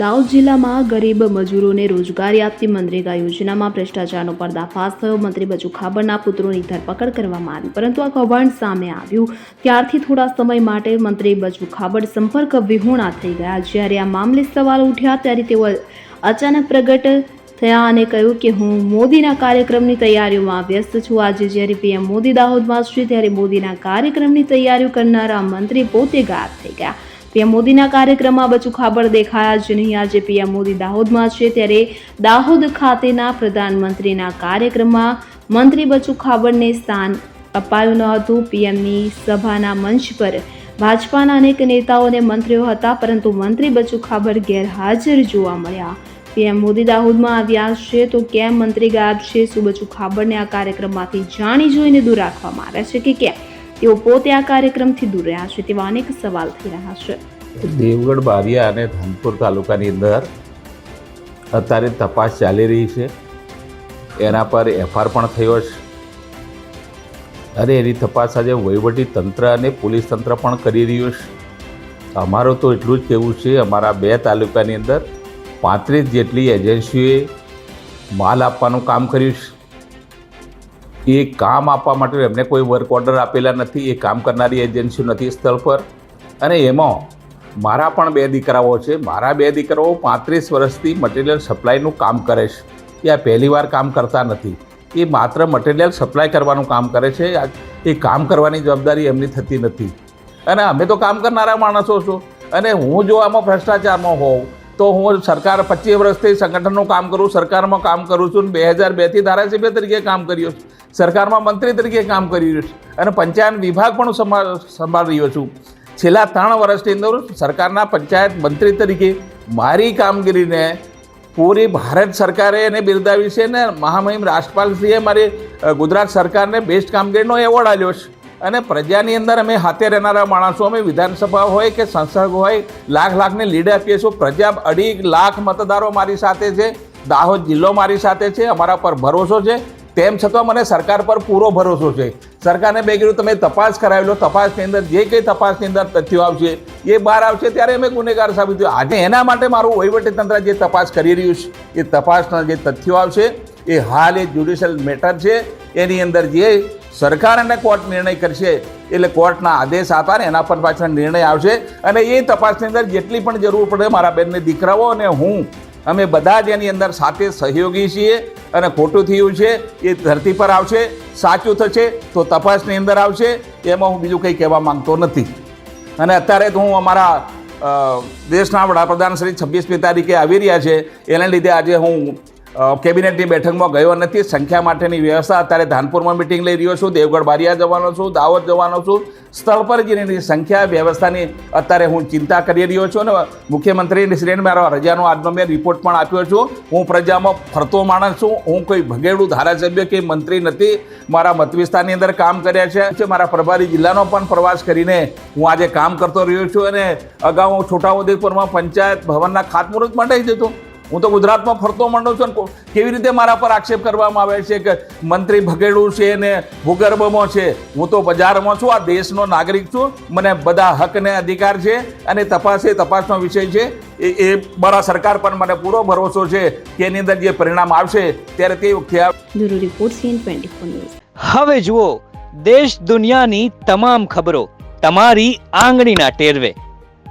દાહોદ જિલ્લામાં ગરીબ મજૂરોને રોજગારી આપતી મનરેગા યોજનામાં ભ્રષ્ટાચારનો પર્દાફાશ થયો. મંત્રી બચુ ખાબરના પુત્રોની ધરપકડ કરવામાં આવી. પરંતુ આ કૌભાંડ સામે આવ્યું. ત્યારથી થોડા સમય માટે મંત્રી બચુ ખાબડ સંપર્ક વિહોણા થઈ ગયા. જ્યારે આ મામલે સવાલ ઉઠ્યા ત્યારે તેઓ અચાનક પ્રગટ થયા અને કહ્યું કે હું મોદીના કાર્યક્રમની તૈયારીઓમાં વ્યસ્ત છું. આજે જ્યારે પીએમ મોદી દાહોદમાં છે, ત્યારે મોદીના કાર્યક્રમની તૈયારીઓ કરનારા મંત્રી પોતે ગાયબ થઈ ગયા. પીએમ મોદીના કાર્યક્રમમાં બચુ ખાબડ દેખાયા જ નહીં. આજે પીએમ મોદી દાહોદમાં છે ત્યારે દાહોદ ખાતેના પ્રધાનમંત્રીના કાર્યક્રમમાં મંત્રી બચુ ખાબડને સ્થાન અપાયું ન હતું. પીએમની સભાના મંચ પર ભાજપાના અનેક નેતાઓ અને મંત્રીઓ હતા, પરંતુ મંત્રી બચુ ખાબડ ગેરહાજર જોવા મળ્યા. પીએમ મોદી દાહોદમાં આવ્યા છે તો કેમ મંત્રી ગાયબ છે? શું બચુ ખાબડને આ કાર્યક્રમમાંથી જાણી જોઈને દૂર રાખવામાં આવ્યા છે કે કેમ? તેઓ પોતે આ કાર્યક્રમથી દૂર રહ્યા છે તેવા અનેક સવાલ થઈ રહ્યા છે. દેવગઢ બારિયા અને ધાનપુર તાલુકાની અંદર અત્યારે તપાસ ચાલી રહી છે. એના પર એફઆર પણ થયો છે. અને એની તપાસ આજે વહીવટી તંત્ર અને પોલીસ તંત્ર પણ કરી રહ્યું છે. અમારું તો એટલું જ કહેવું છે, અમારા બે તાલુકાની અંદર પાંત્રીસ જેટલી એજન્સીઓએ માલ આપવાનું કામ કર્યું છે. એ કામ આપવા માટે એમને કોઈ વર્ક ઓર્ડર આપેલા નથી, એ કામ કરનારી એજન્સીઓ નથી સ્થળ પર. અને એમાં મારા પણ બે દીકરાઓ છે. મારા બે દીકરાઓ પાંત્રીસ વર્ષથી મટીરિયલ સપ્લાયનું કામ કરે છે. એ આ પહેલીવાર કામ કરતા નથી. એ માત્ર મટીરિયલ સપ્લાય કરવાનું કામ કરે છે. એ કામ કરવાની જવાબદારી એમની થતી નથી. અને અમે તો કામ કરનારા માણસો છો. અને હું જો આમાં ભ્રષ્ટાચારમાં હોઉં તો હું સરકાર પચીસ વર્ષથી સંગઠનનું કામ કરું, સરકારમાં કામ કરું છું બે હજાર બેથી ધારાસભ્ય તરીકે કામ કર્યો છું. સરકારમાં મંત્રી તરીકે કામ કરી રહ્યો છું. અને પંચાયત વિભાગ પણ સંભાળ, સંભાળી રહ્યો છું. છેલ્લા ત્રણ વર્ષની અંદર સરકારના પંચાયત મંત્રી તરીકે મારી કામગીરીને પૂરી ભારત સરકારે એને બિરદાવી છે ને મહામહિમ રાજપાલશ્રીએ મારી ગુજરાત સરકારને બેસ્ટ કામગીરીનો એવોર્ડ આપ્યો છે. અને પ્રજાની અંદર અમે હાથે રહેનારા માણસો, અમે વિધાનસભા હોય કે સંસદ હોય, લાખ લાખની લીડ આપીએ છીએ. પ્રજા અઢી લાખ મતદારો મારી સાથે છે, દાહોદ જિલ્લો મારી સાથે છે, અમારા પર ભરોસો છે. તેમ છતાં મને સરકાર પર પૂરો ભરોસો છે. સરકારને બે કીધું, તમે તપાસ કરાવી લો, તપાસની અંદર જે કંઈ તપાસની અંદર તથ્યો આવશે, એ બહાર આવશે ત્યારે અમે ગુનેગાર સાબિત થયું. આજે એના માટે મારું વહીવટીતંત્ર જે તપાસ કરી રહ્યું છે, એ તપાસના જે તથ્યો આવશે, એ હાલ એ જ્યુડિશિયલ મેટર છે. એની અંદર જે સરકાર અને કોર્ટ નિર્ણય કરશે એટલે કોર્ટના આદેશ ને એના પર પાછળ નિર્ણય આવશે. અને એ તપાસની અંદર જેટલી પણ જરૂર પડે મારા બેનને દીકરાઓ અને હું, અમે બધા જ એની અંદર સાથે સહયોગી છીએ અને ખોટું થયું છે, એ ધરતી પર આવશે, સાચું થશે, તો તપાસની અંદર આવશે, એમાં હું બીજું કંઈ કહેવા માંગતો નથી. અને અત્યારે તો હું અમારા દેશના વડાપ્રધાન શ્રી છવ્વીસમી તારીખે આવી રહ્યા છે. એના લીધે આજે હું કેબિનેટની બેઠકમાં ગયો નથી. સંખ્યા માટેની વ્યવસ્થા અત્યારે ધાનપુરમાં મિટિંગ લઈ રહ્યો છું. દેવગઢ બારિયા જવાનો છું, દાહોદ જવાનો છું. સ્થળ પર જઈને સંખ્યા વ્યવસ્થાની અત્યારે હું ચિંતા કરી રહ્યો છું અને મુખ્યમંત્રીની શ્રેણી મારો રજાનો આજનો મેં રિપોર્ટ પણ આપ્યો છું. હું પ્રજામાં ફરતો માણસ છું. હું કોઈ ભગેડું ધારાસભ્ય કે મંત્રી નથી. મારા મતવિસ્તારની અંદર કામ કર્યા છે. મારા પ્રભારી જિલ્લાનો પણ પ્રવાસ કરીને હું આજે કામ કરતો રહ્યો છું અને અગાઉ હું છોટાઉદેપુરમાં પંચાયત ભવનના ખાતમુહૂર્ત માટે હતો હું તો ગુજરાતમાં ફરતો માંડો છું અને કેવી રીતે મારા પર આક્ષેપ કરવામાં આવે છે કે મંત્રી ભગેડું છે ને ભૂગર્ભમાં છે? હું તો બજારમાં છું આ દેશનો નાગરિક છું મને બધા હક ને અધિકાર છે અને તપાસ એ તપાસનો વિષય છે. એ એ મારા સરકાર પર મને પૂરો ભરોસો છે કે એની અંદર જે પરિણામ આવશે ત્યારે તે વખતે આ bureau report CN twenty four news. હવે જુઓ દેશ દુનિયાની તમામ ખબરો તમારી આંગળીના ટેરવે.